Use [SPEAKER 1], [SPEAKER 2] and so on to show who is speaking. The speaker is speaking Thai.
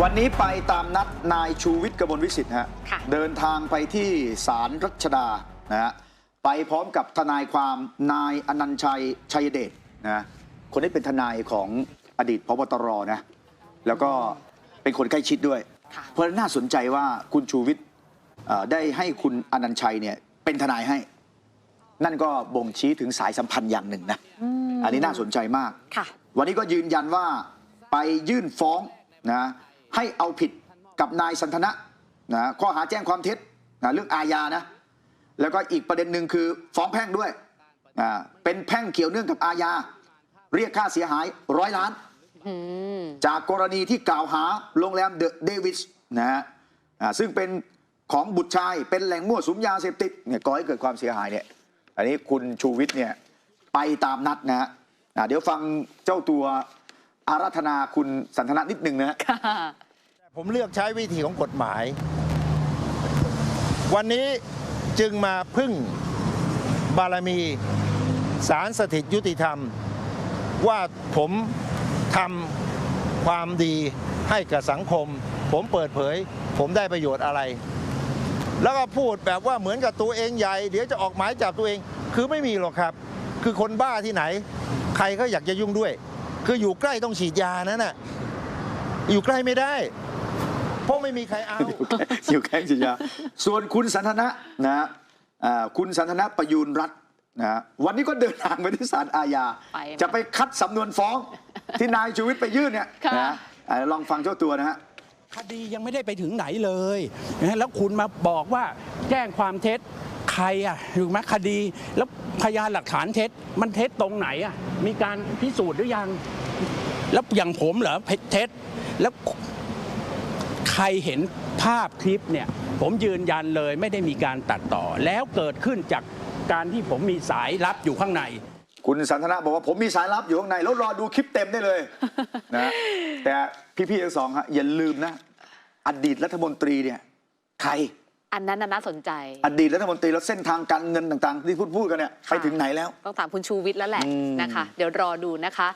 [SPEAKER 1] วันนี้ไปตามนัดนายชูวิทย์กมลวิสิทธิ์ฮะ
[SPEAKER 2] ค่ะ
[SPEAKER 1] เดินทางไปที่ศาลรัชดานะฮะไปพร้อมกับทนายความนายอนันต์ชัยชัยเดชนะคนนี้เป็นทนายของอดีตพบตรนะแล้วก็เป็นคนใกล้ชิดด้วย
[SPEAKER 2] ค่ะ
[SPEAKER 1] เพราะฉะนั้นน่าสนใจว่าคุณชูวิทย์เอ่อได้ให้คุณอนันต์ชัยเนี่ยเป็นทนายให้ นั่นก็บ่งชี้ถึงสายสัมพันธ์อย่างหนึ่งนะอันนี้น่าสนใจมาก
[SPEAKER 2] ค่ะ
[SPEAKER 1] วันนี้ก็ยืนยันว่าไปยื่นฟ้องนะ ให้เอาผิดกับนายสันทนะนะข้อหาแจ้งความเท็จนะเรื่องอาญานะแล้วก็อีกประเด็นหนึ่งคือฟ้องแพ่งด้วยอ่าเป็นแพ่งเกี่ยวเนื่องกับอาญาเรียกค่าเสียหายร้อยล้าน จากกรณีที่กล่าวหาโรงแรมเดอะเดวิสนะฮะซึ่งเป็นของบุตรชายเป็นแหล่งมั่วสุมยาเสพติดเนี่ยก่อให้เกิดความเสียหายเนี่ยอันนี้คุณชูวิทย์เนี่ยไปตามนัดนะฮะเดี๋ยวฟังเจ้าตัว อาราธนาคุณสันทนะนิดหนึ่งนะฮะ
[SPEAKER 2] ค่ะ
[SPEAKER 3] ผมเลือกใช้วิธีของกฎหมาย วันนี้จึงมาพึ่งบารมีศาลสถิตยุติธรรม ว่าผมทำความดีให้กับสังคม ผมเปิดเผย ผมได้ประโยชน์อะไร แล้วก็พูดแบบว่าเหมือนกับตัวเองใหญ่ เดี๋ยวจะออกหมายจับตัวเองคือไม่มีหรอกครับ คือคนบ้าที่ไหน ใครก็อยากจะยุ่งด้วย คืออยู่ใกล้ต้องฉีดยานั่นน่ะอยู่ใกล้ไม่ได้ เพราะไม่มีใครเอา
[SPEAKER 1] อยู่แข้งสิยา ส่วนคุณสันทนะนะฮะอ่าคุณสันทนะประยูนรัตน์นะฮะวันนี้ก็เดินทางไปที่ศาลอาญา
[SPEAKER 2] ไปไหม
[SPEAKER 1] จะไปคัดสำนวนฟ้องที่นายชูวิทย์ไปยื่นเนี่ย
[SPEAKER 2] ค่ะ
[SPEAKER 1] นะอ่าลองฟังเจ้าตัวนะฮะ
[SPEAKER 4] คดียังไม่ได้ไปถึงไหนเลยนะแล้วคุณมาบอกว่าแจ้งความเท็จ ใครอะถูกไหมคดี แล้วพยานหลักฐานเท็จ มันเท็จตรงไหนอะมีการพิสูจน์หรือยัง แล้วอย่างผมเหรอเท็จแล้วใครเห็นภาพคลิปเนี่ย ผมยืนยันเลยไม่ได้มีการตัดต่อ แล้วเกิดขึ้นจากการที่ผมมีสายลับอยู่ข้างใน
[SPEAKER 1] คุณสันทนะบอกว่าผมมีสายลับอยู่ข้างในแล้วรอดูคลิปเต็มได้เลยนะแต่พี่ๆทั้งสองฮะอย่าลืมนะ อดีตรัฐมนตรีเนี่ยใคร
[SPEAKER 2] อันนั้นน่ะน่าสนใจ
[SPEAKER 1] อดีตรัฐมนตรีแล้วเส้นทางการเงินต่างๆ ที่พูดพูดกันเนี่ย
[SPEAKER 2] ค่ะ
[SPEAKER 1] ไปถึงไหนแล้ว
[SPEAKER 2] ต้องถามคุณชูวิทย์แล้วแหละ
[SPEAKER 1] อืม
[SPEAKER 2] นะคะ เดี๋ยวรอดูนะคะ